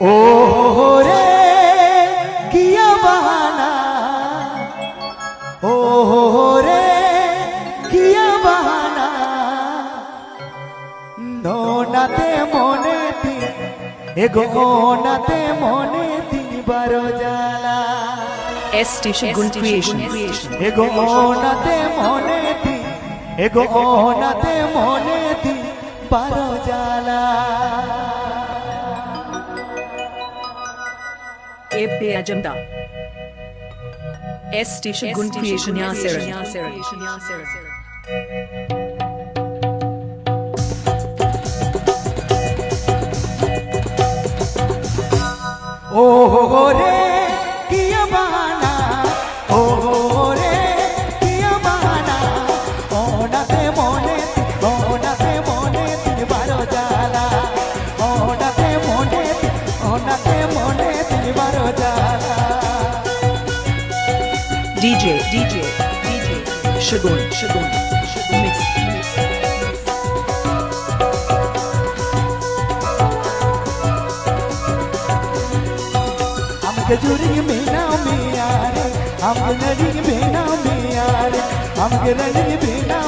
ও রে কিয়া বাহানা। ও রে কিয়া বাহানা। নোনাতে মনে দিন এগো নাতে মনে দিন বারো জ্বালা। S Station Gun Creation. এগো নাতে মনে দিন এগো নাতে মনে দিন বারো জ্বালা। Eb Ajamda. S Station Gun Creation Yasser. ও রে কিয়া বাহানা ও রে কিয়া বাহানা ওনাতে মনে ওনাতে মনে তিন বারো জ্বালা ওনাতে মনে ওনাতে মনে তিন বারো জ্বালা DJ, DJ, DJ, Shagun, Shagun. Mix. Gajuri में ना यार हम गनरी में ना यार हम गनरी में ना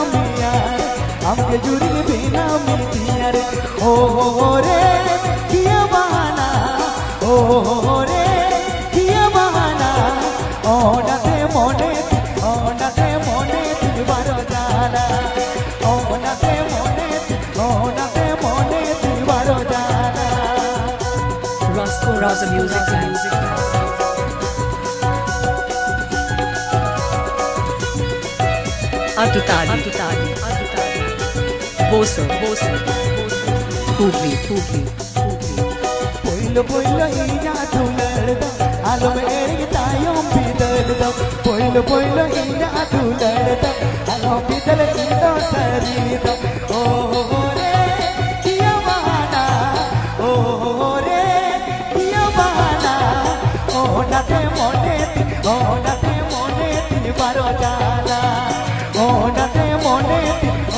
यार हम गजुरी में ना ओ हो रे किया बहाना ओ हो House of Music. music. Atitadi. Atitadi. Atitadi. Boso. Boso. Pugli. Pugli. Pugli. Pugli. Pugli. Pugli. Pugli. Pugli. Pugli. ওনাতে মনে ওনাতে মনে তিনবারও জানা ওনাতে মনে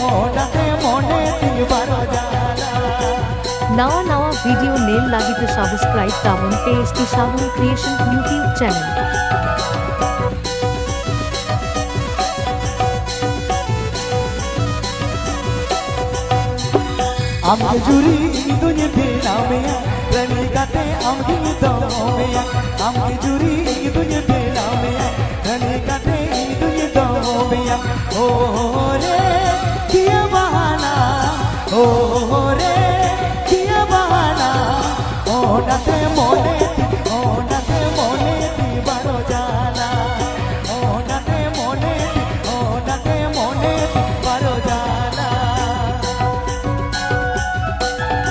ওনাতে মনে তিনবারও জানা નવા નવા વિડીયો ને લાગી તો સબસ્ક્રાઇબ ટાવન પેજ ટી સાવન ક્રિએશન યુટ્યુબ ચેનલ আমাকে জুড়ি দুনিয়া ফেরামে দমেয়া আমাকে জুরি দুনিয়া বেনামেয়া রনি গাতে